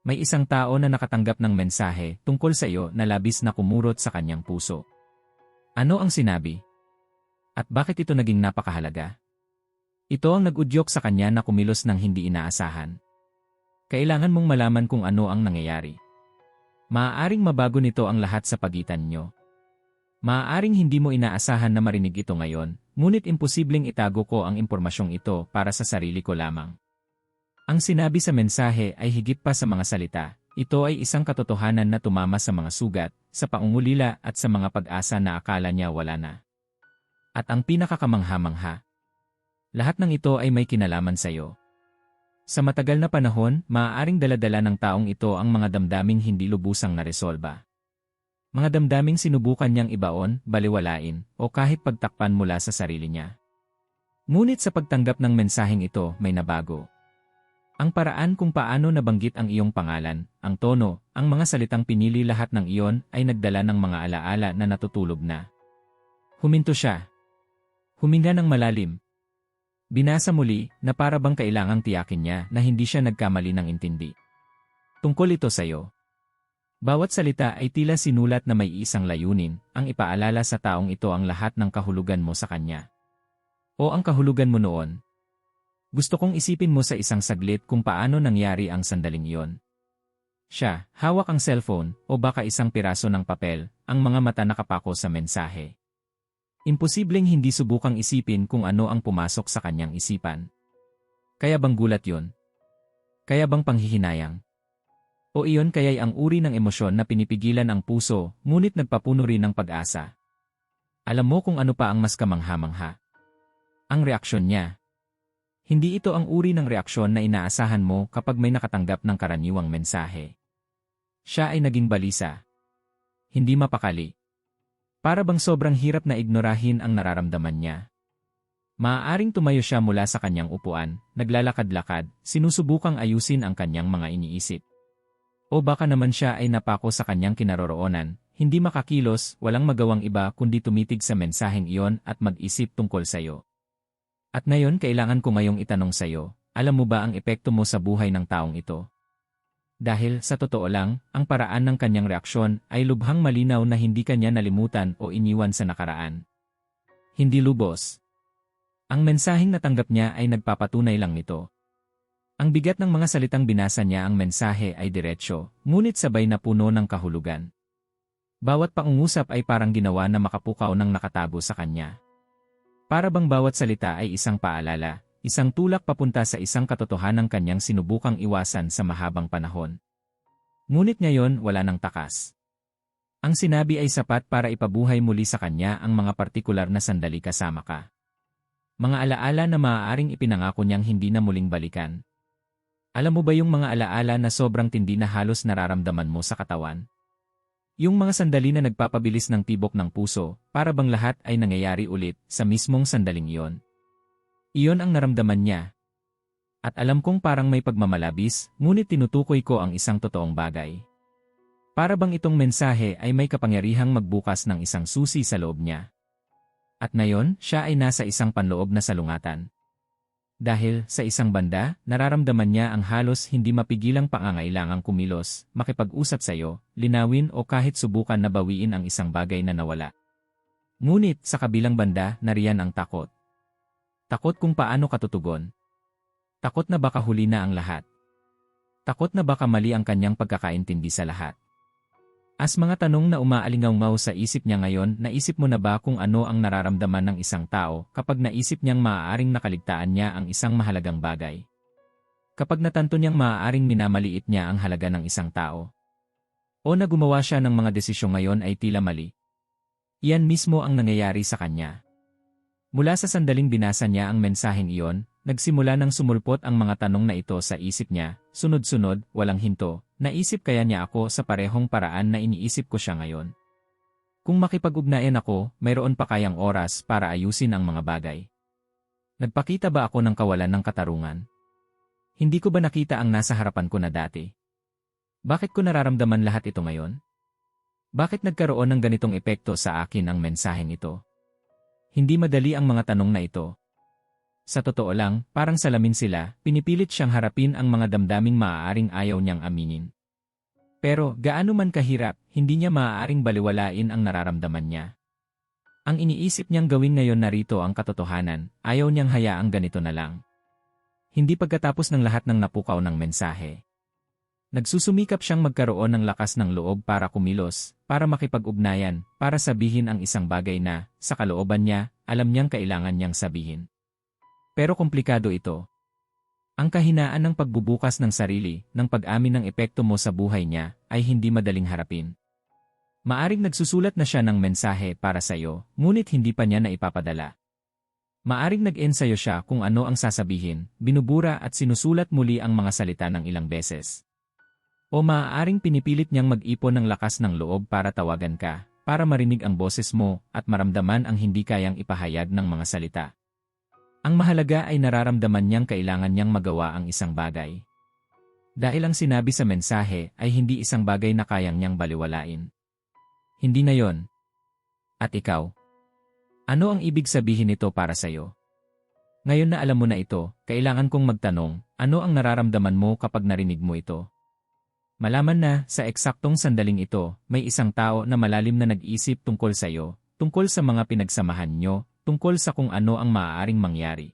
may isang tao na nakatanggap ng mensahe tungkol sa iyo na labis na kumurot sa kanyang puso. Ano ang sinabi? At bakit ito naging napakahalaga? Ito ang nag-udyok sa kanya na kumilos ng hindi inaasahan. Kailangan mong malaman kung ano ang nangyayari. Maaaring mabago nito ang lahat sa pagitan nyo. Maaaring hindi mo inaasahan na marinig ito ngayon, ngunit imposibleng itago ko ang impormasyong ito para sa sarili ko lamang. Ang sinabi sa mensahe ay higit pa sa mga salita. Ito ay isang katotohanan na tumama sa mga sugat, sa paungulila at sa mga pag-asa na akala niya wala na. At ang pinakakamangha-mangha, lahat ng ito ay may kinalaman sa iyo. Sa matagal na panahon, maaaring daladala ng taong ito ang mga damdaming hindi lubusang naresolba. Mga damdaming sinubukan niyang ibaon, baliwalain, o kahit pagtakpan mula sa sarili niya. Ngunit sa pagtanggap ng mensaheng ito, may nabago. Ang paraan kung paano nabanggit ang iyong pangalan, ang tono, ang mga salitang pinili lahat ng iyon ay nagdala ng mga alaala na natutulog na. Huminto siya. Huminga ng malalim, Binasa muli na para bang kailangang tiyakin niya na hindi siya nagkamali ng intindi. Tungkol ito sa iyo. Bawat salita ay tila sinulat na may isang layunin, ang ipaalala sa taong ito ang lahat ng kahulugan mo sa kanya. O ang kahulugan mo noon. Gusto kong isipin mo sa isang saglit kung paano nangyari ang sandaling iyon. Siya, hawak ang cellphone o baka isang piraso ng papel, ang mga mata nakapako sa mensahe. Imposibleng hindi subukang isipin kung ano ang pumasok sa kanyang isipan. Kaya bang gulat yon? Kaya bang panghihinayang? O iyon kaya'y ang uri ng emosyon na pinipigilan ang puso, ngunit nagpapuno rin ng pag-asa. Alam mo kung ano pa ang mas kamangha-mangha. Ang reaksyon niya. Hindi ito ang uri ng reaksyon na inaasahan mo kapag may nakatanggap ng karaniwang mensahe. Siya ay naging balisa. Hindi mapakali. Para bang sobrang hirap na ignorahin ang nararamdaman niya. Maaaring tumayo siya mula sa kanyang upuan, naglalakad-lakad, sinusubukang ayusin ang kanyang mga iniisip. O baka naman siya ay napako sa kanyang kinaroroonan, hindi makakilos, walang magawang iba kundi tumitig sa mensaheng iyon at mag-isip tungkol sa iyo. At ngayon kailangan ko ngayong itanong sa iyo, alam mo ba ang epekto mo sa buhay ng taong ito? Dahil, sa totoo lang, ang paraan ng kanyang reaksyon ay lubhang malinaw na hindi kanya nalimutan o iniwan sa nakaraan. Hindi lubos. Ang mensaheng natanggap niya ay nagpapatunay lang nito. Ang bigat ng mga salitang binasa niya ang mensahe ay diretsyo, ngunit sabay na puno ng kahulugan. Bawat pangungusap ay parang ginawa na makapukaw ng nakatago sa kanya. Para bang bawat salita ay isang paalala, Isang tulak papunta sa isang katotohanang kanyang sinubukang iwasan sa mahabang panahon. Ngunit ngayon wala nang takas. Ang sinabi ay sapat para ipabuhay muli sa kanya ang mga partikular na sandali kasama ka. Mga alaala na maaaring ipinangako niyang hindi na muling balikan. Alam mo ba yung mga alaala na sobrang tindi na halos nararamdaman mo sa katawan? Yung mga sandali na nagpapabilis ng tibok ng puso, para bang lahat ay nangyayari ulit sa mismong sandaling iyon. Iyon ang naramdaman niya. At alam kong parang may pagmamalabis, ngunit tinutukoy ko ang isang totoong bagay. Para bang itong mensahe ay may kapangyarihang magbukas ng isang susi sa loob niya. At ngayon, siya ay nasa isang panloob na salungatan. Dahil, sa isang banda, nararamdaman niya ang halos hindi mapigilang pangangailangang kumilos, makipag-usap sa iyo, linawin o kahit subukan na bawiin ang isang bagay na nawala. Ngunit, sa kabilang banda, nariyan ang takot. Takot kung paano katutugon. Takot na baka huli na ang lahat. Takot na baka mali ang kanyang pagkakaintindi sa lahat. As mga tanong na umaalingaw sa isip niya ngayon, naisip mo na ba kung ano ang nararamdaman ng isang tao kapag naisip niyang maaaring nakaligtaan niya ang isang mahalagang bagay? Kapag natanto niyang maaaring minamaliit niya ang halaga ng isang tao? O na gumawa siya ng mga desisyon ngayon ay tila mali? Iyan mismo ang nangyayari sa kanya. Mula sa sandaling binasa niya ang mensaheng iyon, nagsimula ng sumulpot ang mga tanong na ito sa isip niya, sunod-sunod, walang hinto, naisip kaya niya ako sa parehong paraan na iniisip ko siya ngayon. Kung makipag-ugnayan ako, mayroon pa kayang oras para ayusin ang mga bagay. Nagpakita ba ako ng kawalan ng katarungan? Hindi ko ba nakita ang nasa harapan ko na dati? Bakit ko nararamdaman lahat ito ngayon? Bakit nagkaroon ng ganitong epekto sa akin ang mensaheng ito? Hindi madali ang mga tanong na ito. Sa totoo lang, parang salamin sila, pinipilit siyang harapin ang mga damdaming maaaring ayaw niyang aminin. Pero, gaano man kahirap, hindi niya maaaring baliwalain ang nararamdaman niya. Ang iniisip niyang gawin ngayon narito ang katotohanan, ayaw niyang hayaang ganito na lang. Hindi pagkatapos ng lahat ng napukaw ng mensahe. Nagsusumikap siyang magkaroon ng lakas ng loob para kumilos, para makipag-ugnayan, para sabihin ang isang bagay na, sa kalooban niya, alam niyang kailangan niyang sabihin. Pero komplikado ito. Ang kahinaan ng pagbubukas ng sarili, ng pag-amin ng epekto mo sa buhay niya, ay hindi madaling harapin. Maaring nagsusulat na siya ng mensahe para sa iyo, ngunit hindi pa niya na ipapadala. Maaring nag-ensayo siya kung ano ang sasabihin, binubura at sinusulat muli ang mga salita ng ilang beses. O maaaring pinipilit niyang mag-ipon ng lakas ng loob para tawagan ka, para marinig ang boses mo at maramdaman ang hindi kayang ipahayag ng mga salita. Ang mahalaga ay nararamdaman niyang kailangan niyang magawa ang isang bagay. Dahil ang sinabi sa mensahe ay hindi isang bagay na kayang niyang baliwalain. Hindi na yon. At ikaw? Ano ang ibig sabihin nito para sa iyo? Ngayon na alam mo na ito, kailangan kong magtanong, ano ang nararamdaman mo kapag narinig mo ito? Malaman na, sa eksaktong sandaling ito, may isang tao na malalim na nag-isip tungkol sa iyo, tungkol sa mga pinagsamahan nyo, tungkol sa kung ano ang maaaring mangyari.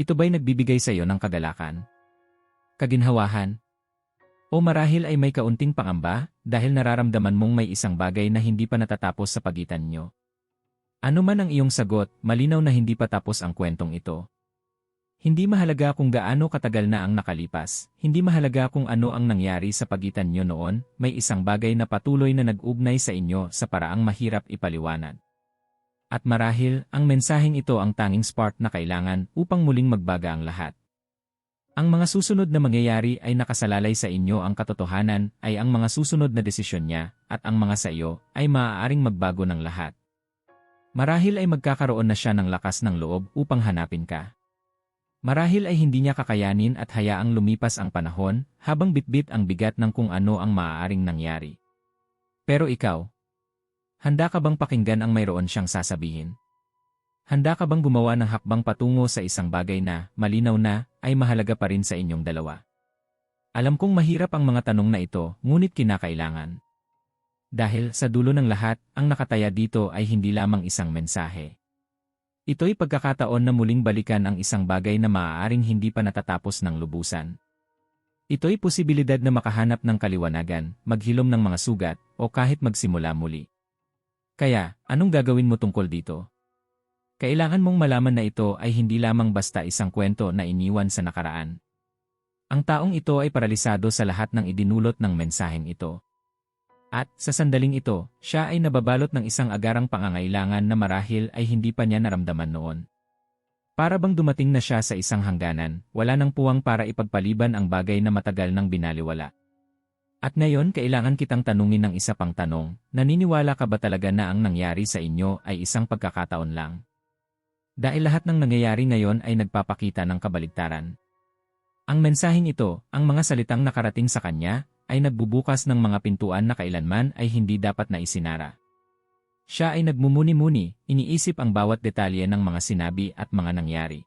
Ito ba'y nagbibigay sa iyo ng kagalakan? Kaginhawahan? O marahil ay may kaunting pangamba dahil nararamdaman mong may isang bagay na hindi pa natatapos sa pagitan nyo? Ano man ang iyong sagot, malinaw na hindi pa tapos ang kwentong ito. Hindi mahalaga kung gaano katagal na ang nakalipas, hindi mahalaga kung ano ang nangyari sa pagitan nyo noon, may isang bagay na patuloy na nag-ugnay sa inyo sa paraang mahirap ipaliwanag. At marahil, ang mensaheng ito ang tanging spark na kailangan upang muling magbaga ang lahat. Ang mga susunod na mangyayari ay nakasalalay sa inyo ang katotohanan ay ang mga susunod na desisyon niya at ang mga sa iyo ay maaaring magbago ng lahat. Marahil ay magkakaroon na siya ng lakas ng loob upang hanapin ka. Marahil ay hindi niya kakayanin at hayaang lumipas ang panahon habang bitbit ang bigat ng kung ano ang maaaring nangyari. Pero ikaw, handa ka bang pakinggan ang mayroon siyang sasabihin? Handa ka bang gumawa ng hakbang patungo sa isang bagay na, malinaw na, ay mahalaga pa rin sa inyong dalawa? Alam kong mahirap ang mga tanong na ito, ngunit kinakailangan. Dahil sa dulo ng lahat, ang nakataya dito ay hindi lamang isang mensahe. Ito'y pagkakataon na muling balikan ang isang bagay na maaaring hindi pa natatapos ng lubusan. Ito'y posibilidad na makahanap ng kaliwanagan, maghilom ng mga sugat, o kahit magsimula muli. Kaya, anong gagawin mo tungkol dito? Kailangan mong malaman na ito ay hindi lamang basta isang kwento na iniwan sa nakaraan. Ang taong ito ay paralisado sa lahat ng idinulot ng mensaheng ito. At, sa sandaling ito, siya ay nababalot ng isang agarang pangangailangan na marahil ay hindi pa niya naramdaman noon. Para bang dumating na siya sa isang hangganan, wala nang puwang para ipagpaliban ang bagay na matagal nang binaliwala. At ngayon kailangan kitang tanungin ng isa pang tanong, naniniwala ka ba talaga na ang nangyari sa inyo ay isang pagkakataon lang? Dahil lahat ng nangyayari ngayon ay nagpapakita ng kabaligtaran. Ang mensaheng ito, ang mga salitang nakarating sa kanya, ay nagbubukas ng mga pintuan na kailanman ay hindi dapat na isinara. Siya ay nagmumuni-muni, iniisip ang bawat detalye ng mga sinabi at mga nangyari.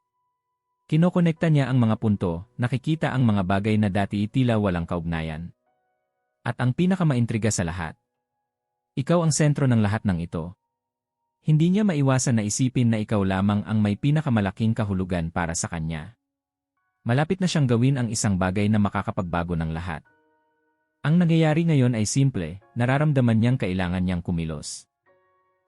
Kinokonekta niya ang mga punto, nakikita ang mga bagay na dati tila walang kaugnayan. At ang pinakamaintriga sa lahat. Ikaw ang sentro ng lahat ng ito. Hindi niya maiwasan na isipin na ikaw lamang ang may pinakamalaking kahulugan para sa kanya. Malapit na siyang gawin ang isang bagay na makakapagbago ng lahat. Ang nangyayari ngayon ay simple, nararamdaman niyang kailangan niyang kumilos.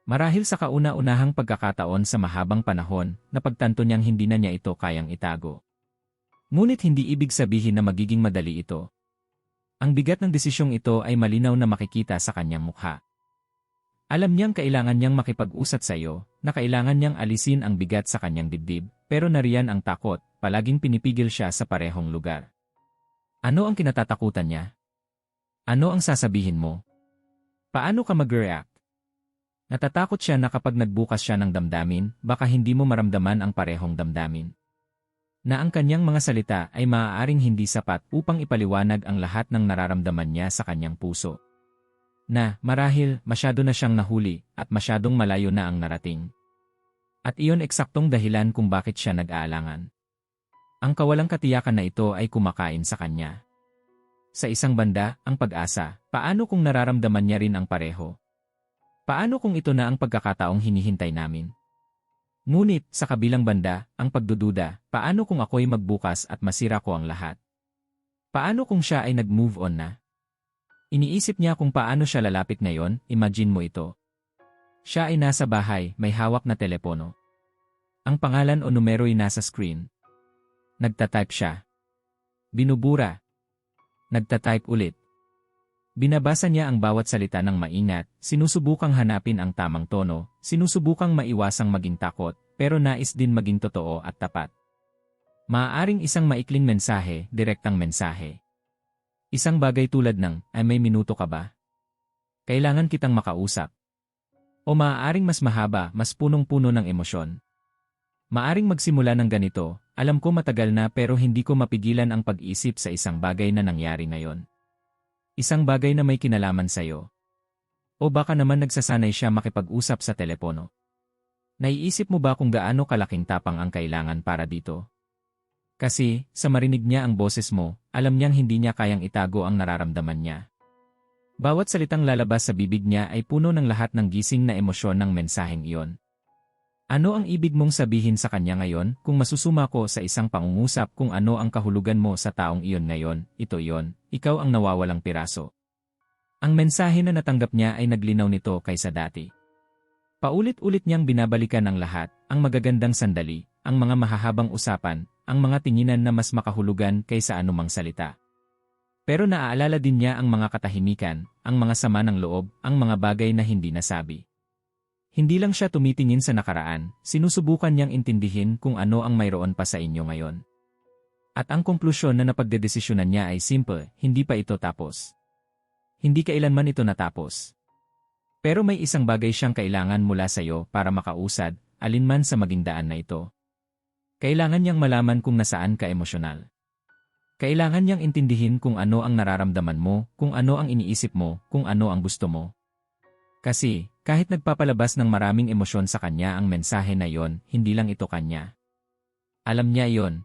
Marahil sa kauna-unahang pagkakataon sa mahabang panahon, napagtanto niyang hindi na niya ito kayang itago. Ngunit hindi ibig sabihin na magiging madali ito. Ang bigat ng desisyong ito ay malinaw na makikita sa kanyang mukha. Alam niyang kailangan niyang makipag-usat sa iyo, na kailangan niyang alisin ang bigat sa kanyang dibdib, pero nariyan ang takot, palaging pinipigil siya sa parehong lugar. Ano ang kinatatakutan niya? Ano ang sasabihin mo? Paano ka mag-react? Natatakot siya na kapag nagbukas siya ng damdamin, baka hindi mo maramdaman ang parehong damdamin. Na ang kanyang mga salita ay maaaring hindi sapat upang ipaliwanag ang lahat ng nararamdaman niya sa kanyang puso. Na, marahil, masyado na siyang nahuli at masyadong malayo na ang narating. At iyon eksaktong dahilan kung bakit siya nag-aalangan. Ang kawalang katiyakan na ito ay kumakain sa kanya. Sa isang banda, ang pag-asa, paano kung nararamdaman niya rin ang pareho? Paano kung ito na ang pagkakataong hinihintay namin? Ngunit, sa kabilang banda, ang pagdududa, paano kung ako'y magbukas at masira ko ang lahat? Paano kung siya ay nag-move on na? Iniisip niya kung paano siya lalapit ngayon, imagine mo ito. Siya ay nasa bahay, may hawak na telepono. Ang pangalan o numero'y nasa screen. Nagtatype siya. Binubura. Nagtatype ulit. Binabasa niya ang bawat salita ng maingat, sinusubukang hanapin ang tamang tono, sinusubukang maiwasang maging takot, pero nais din maging totoo at tapat. Maaaring isang maikling mensahe, direktang mensahe. Isang bagay tulad ng, ay may minuto ka ba? Kailangan kitang makausap. O maaaring mas mahaba, mas punong-puno ng emosyon. Maaring magsimula ng ganito, alam ko matagal na pero hindi ko mapigilan ang pag-isip sa isang bagay na nangyari ngayon. Isang bagay na may kinalaman sa'yo. O baka naman nagsasanay siya makipag-usap sa telepono. Naiisip mo ba kung gaano kalaking tapang ang kailangan para dito? Kasi, sa marinig niya ang boses mo, alam niyang hindi niya kayang itago ang nararamdaman niya. Bawat salitang lalabas sa bibig niya ay puno ng lahat ng gising na emosyon ng mensaheng iyon. Ano ang ibig mong sabihin sa kanya ngayon kung masusuma ko sa isang pangungusap kung ano ang kahulugan mo sa taong iyon ngayon, ito iyon, ikaw ang nawawalang piraso. Ang mensahe na natanggap niya ay naglinaw nito kaysa dati. Paulit-ulit niyang binabalikan ang lahat, ang magagandang sandali, ang mga mahahabang usapan, ang mga tinginan na mas makahulugan kaysa anumang salita. Pero naaalala din niya ang mga katahimikan, ang mga sama ng loob, ang mga bagay na hindi nasabi. Hindi lang siya tumitingin sa nakaraan, sinusubukan niyang intindihin kung ano ang mayroon pa sa inyo ngayon. At ang konklusyon na napagdedesisyonan niya ay simple, hindi pa ito tapos. Hindi kailanman ito natapos. Pero may isang bagay siyang kailangan mula sa iyo para makausad, alinman sa maging daan na ito. Kailangan niyang malaman kung nasaan ka emosyonal. Kailangan niyang intindihin kung ano ang nararamdaman mo, kung ano ang iniisip mo, kung ano ang gusto mo. Kasi, kahit nagpapalabas ng maraming emosyon sa kanya ang mensahe na yon, hindi lang ito kanya. Alam niya iyon.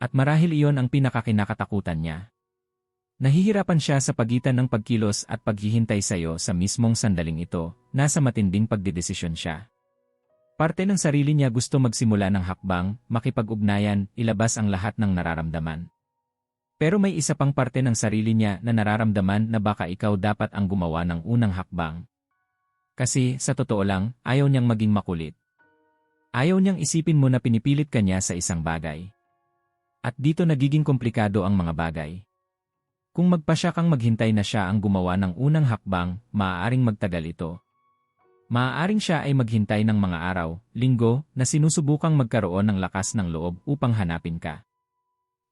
At marahil iyon ang pinakakinakatakutan niya. Nahihirapan siya sa pagitan ng pagkilos at paghihintay sa iyo sa mismong sandaling ito, nasa matinding pagdedesisyon siya. Parte ng sarili niya gusto magsimula ng hakbang, makipag-ugnayan, ilabas ang lahat ng nararamdaman. Pero may isa pang parte ng sarili niya na nararamdaman na baka ikaw dapat ang gumawa ng unang hakbang. Kasi, sa totoo lang, ayaw niyang maging makulit. Ayaw niyang isipin mo na pinipilit ka niya sa isang bagay. At dito nagiging komplikado ang mga bagay. Kung magpasya kang maghintay na siya ang gumawa ng unang hakbang, maaaring magtagal ito. Maaaring siya ay maghintay ng mga araw, linggo, na sinusubukang magkaroon ng lakas ng loob upang hanapin ka.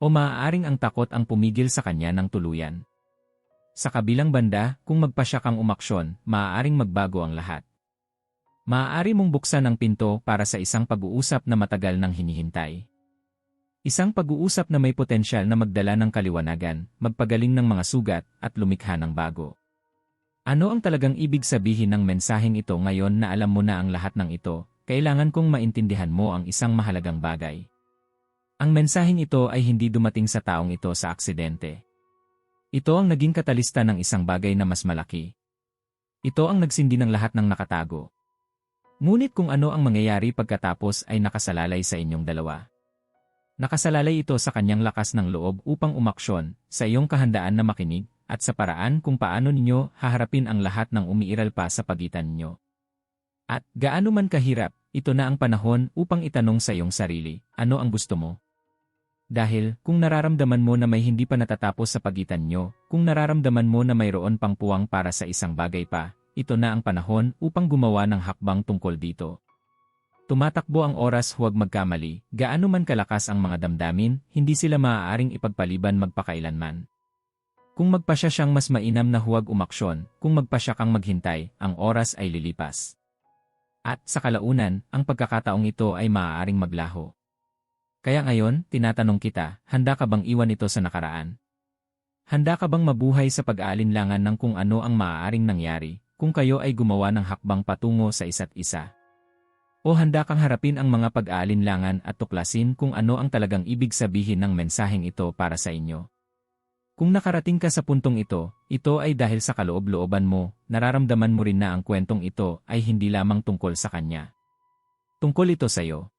O maaaring ang takot ang pumigil sa kanya ng tuluyan. Sa kabilang banda, kung magpasya kang umaksyon, maaaring magbago ang lahat. Maaari mong buksan ang pinto para sa isang pag-uusap na matagal nang hinihintay. Isang pag-uusap na may potensyal na magdala ng kaliwanagan, magpagaling ng mga sugat, at lumikha ng bago. Ano ang talagang ibig sabihin ng mensaheng ito ngayon na alam mo na ang lahat ng ito, kailangan kong maintindihan mo ang isang mahalagang bagay. Ang mensaheng ito ay hindi dumating sa taong ito sa aksidente. Ito ang naging katalista ng isang bagay na mas malaki. Ito ang nagsindi ng lahat ng nakatago. Ngunit kung ano ang mangyayari pagkatapos ay nakasalalay sa inyong dalawa. Nakasalalay ito sa kanyang lakas ng loob upang umaksyon, sa iyong kahandaan na makinig, at sa paraan kung paano ninyo haharapin ang lahat ng umiiral pa sa pagitan ninyo. At gaano man kahirap, ito na ang panahon upang itanong sa iyong sarili, ano ang gusto mo? Dahil, kung nararamdaman mo na may hindi pa natatapos sa pagitan nyo, kung nararamdaman mo na mayroon pang puwang para sa isang bagay pa, ito na ang panahon upang gumawa ng hakbang tungkol dito. Tumatakbo ang oras huwag magkamali, gaano man kalakas ang mga damdamin, hindi sila maaaring ipagpaliban magpakailanman. Kung magpasya siyang mas mainam na huwag umaksyon, kung magpasya kang maghintay, ang oras ay lilipas. At sa kalaunan, ang pagkakataong ito ay maaaring maglaho. Kaya ngayon, tinatanong kita, handa ka bang iwan ito sa nakaraan? Handa ka bang mabuhay sa pag-aalinlangan ng kung ano ang maaaring nangyari kung kayo ay gumawa ng hakbang patungo sa isa't isa? O handa kang harapin ang mga pag-aalinlangan at tuklasin kung ano ang talagang ibig sabihin ng mensaheng ito para sa inyo. Kung nakarating ka sa puntong ito, ito ay dahil sa kaloob-looban mo, nararamdaman mo rin na ang kwentong ito ay hindi lamang tungkol sa kanya. Tungkol ito sa iyo.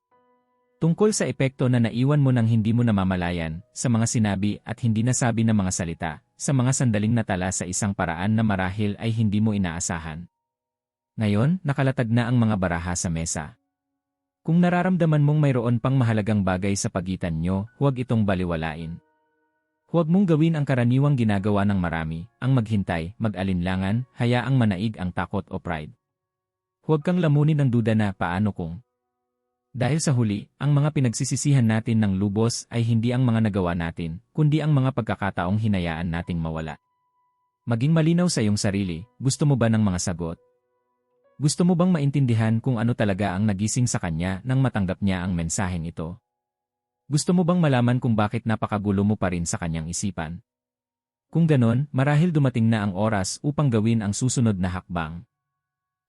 Tungkol sa epekto na naiwan mo nang hindi mo namamalayan, sa mga sinabi at hindi nasabi na mga salita, sa mga sandaling natala sa isang paraan na marahil ay hindi mo inaasahan. Ngayon, nakalatag na ang mga baraha sa mesa. Kung nararamdaman mong mayroon pang mahalagang bagay sa pagitan nyo, huwag itong baliwalain. Huwag mong gawin ang karaniwang ginagawa ng marami, ang maghintay, mag-alinlangan, hayaang manaig ang takot o pride. Huwag kang lamunin ng duda na paano kung. Dahil sa huli, ang mga pinagsisisihan natin ng lubos ay hindi ang mga nagawa natin, kundi ang mga pagkakataong hinayaan nating mawala. Maging malinaw sa iyong sarili, gusto mo ba ng mga sagot? Gusto mo bang maintindihan kung ano talaga ang nagising sa kanya nang matanggap niya ang mensaheng ito? Gusto mo bang malaman kung bakit napakagulo mo pa rin sa kanyang isipan? Kung ganon, marahil dumating na ang oras upang gawin ang susunod na hakbang.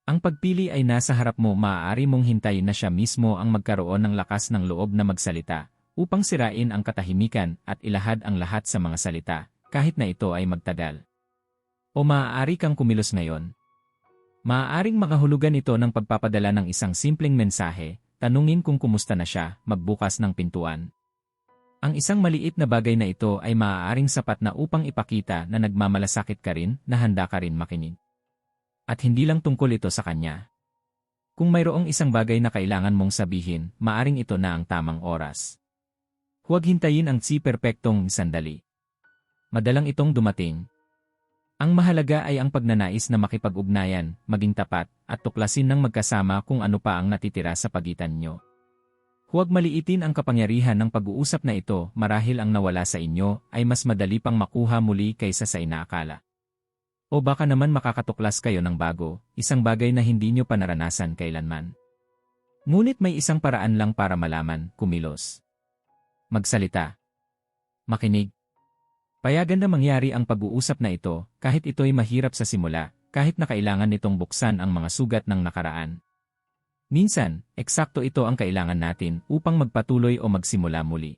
Ang pagpili ay nasa harap mo maaari mong hintayin na siya mismo ang magkaroon ng lakas ng loob na magsalita, upang sirain ang katahimikan at ilahad ang lahat sa mga salita, kahit na ito ay magtagal. O maaari kang kumilos ngayon, Maaaring makahulugan ito ng pagpapadala ng isang simpleng mensahe, tanungin kung kumusta na siya, magbukas ng pintuan. Ang isang maliit na bagay na ito ay maaaring sapat na upang ipakita na nagmamalasakit ka rin na handa ka rin makinig. At hindi lang tungkol ito sa kanya. Kung mayroong isang bagay na kailangan mong sabihin, maaring ito na ang tamang oras. Huwag hintayin ang si perpektong sandali. Madalang itong dumating, ang mahalaga ay ang pagnanais na makipag-ugnayan, maging tapat, at tuklasin ng magkasama kung ano pa ang natitira sa pagitan nyo. Huwag maliitin ang kapangyarihan ng pag-uusap na ito marahil ang nawala sa inyo ay mas madali pang makuha muli kaysa sa inaakala. O baka naman makakatuklas kayo ng bago, isang bagay na hindi nyo pa naranasan kailanman. Ngunit may isang paraan lang para malaman, kumilos. Magsalita. Makinig. Payagan na mangyari ang pag-uusap na ito, kahit ito'y mahirap sa simula, kahit na kailangan nitong buksan ang mga sugat ng nakaraan. Minsan, eksakto ito ang kailangan natin upang magpatuloy o magsimula muli.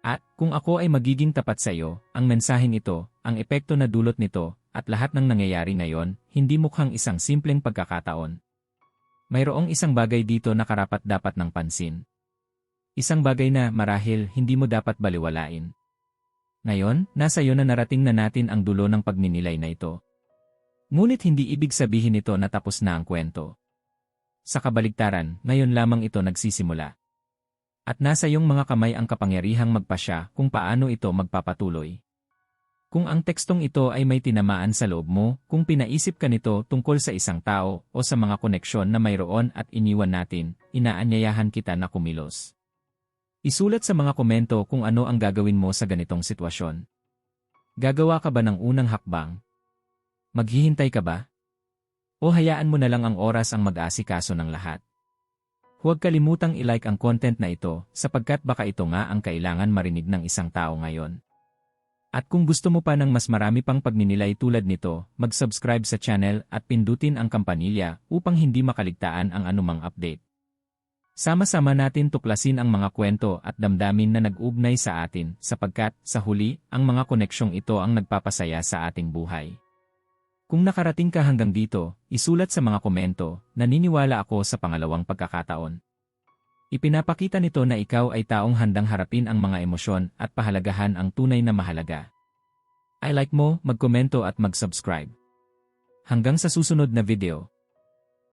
At, kung ako ay magiging tapat sa iyo, ang mensaheng ito, ang epekto na dulot nito, at lahat ng nangyayari ngayon, hindi mukhang isang simpleng pagkakataon. Mayroong isang bagay dito na karapat dapat ng pansin. Isang bagay na marahil hindi mo dapat baliwalain. Ngayon, nasa iyo na narating na natin ang dulo ng pagninilay na ito. Ngunit hindi ibig sabihin nito na tapos na ang kwento. Sa kabaligtaran, ngayon lamang ito nagsisimula. At nasa iyong mga kamay ang kapangyarihang magpasya kung paano ito magpapatuloy. Kung ang tekstong ito ay may tinamaan sa loob mo, kung pinaisip ka nito tungkol sa isang tao o sa mga koneksyon na mayroon at iniwan natin, inaanyayahan kita na kumilos. Isulat sa mga komento kung ano ang gagawin mo sa ganitong sitwasyon. Gagawa ka ba ng unang hakbang? Maghihintay ka ba? O hayaan mo na lang ang oras ang mag-asikaso ng lahat? Huwag kalimutang ilike ang content na ito sapagkat baka ito nga ang kailangan marinig ng isang tao ngayon. At kung gusto mo pa ng mas marami pang pagninilay tulad nito, mag-subscribe sa channel at pindutin ang kampanilya upang hindi makaligtaan ang anumang update. Sama-sama natin tuklasin ang mga kwento at damdamin na nag-ugnay sa atin sapagkat, sa huli, ang mga koneksyong ito ang nagpapasaya sa ating buhay. Kung nakarating ka hanggang dito, isulat sa mga komento, naniniwala ako sa pangalawang pagkakataon. Ipinapakita nito na ikaw ay taong handang harapin ang mga emosyon at pahalagahan ang tunay na mahalaga. I like mo, magkomento at mag-subscribe. Hanggang sa susunod na video.